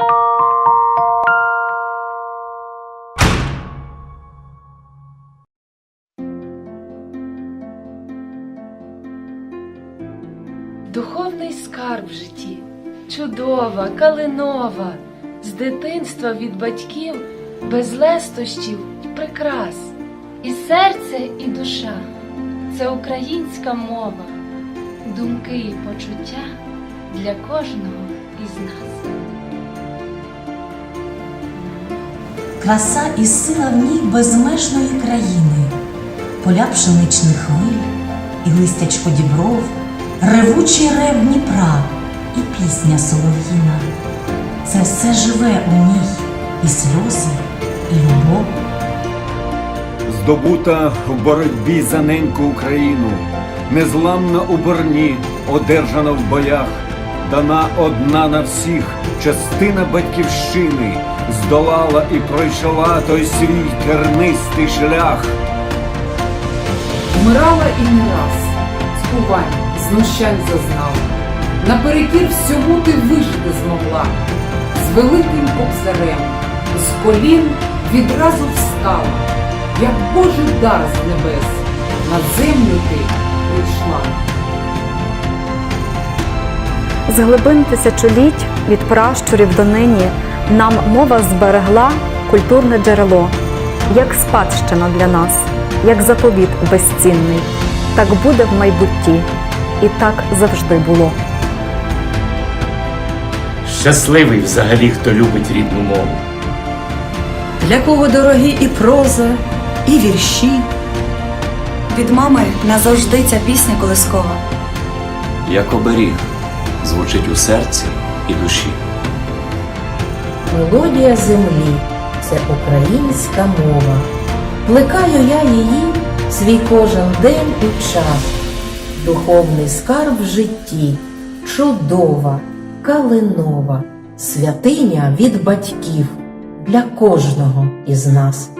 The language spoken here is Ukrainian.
Духовний скарб в житті, чудова, калинова, з дитинства від батьків, без лестощів й прикрас. І серце, і душа це українська мова, думки і почуття для кожного із нас. Краса і сила в ній безмежної країни, поля пшеничних хвиль, і листячко дібров, ревучий рев Дніпра і пісня солов'їна. Це все живе у ній, і сльози, і любов. Здобута в боротьбі за неньку Україну, незламна у борні, одержана в боях, дана одна на всіх, частина батьківщини, здолала і пройшла той свій тернистий шлях. Вмирала і не раз, збувань, знущань зазнала. Наперекір всьому ти вижити змогла. З великим кобзарем, з колін відразу встала, як Божий дар з небес, на землю ти прийшла. З глибин тисячоліть від пращурів до нині нам мова зберегла культурне джерело, як спадщина для нас, як заповіт безцінний. Так буде в майбутті, і так завжди було. Щасливий взагалі, хто любить рідну мову. Для кого дорогі і проза, і вірші. Від мами назавжди ця пісня колискова. як оберіг, звучить у серці і душі. Мелодія землі це українська мова. Плекаю я її в свій кожен день і час. Духовний скарб в житті, чудова, калинова, святиня від батьків для кожного із нас.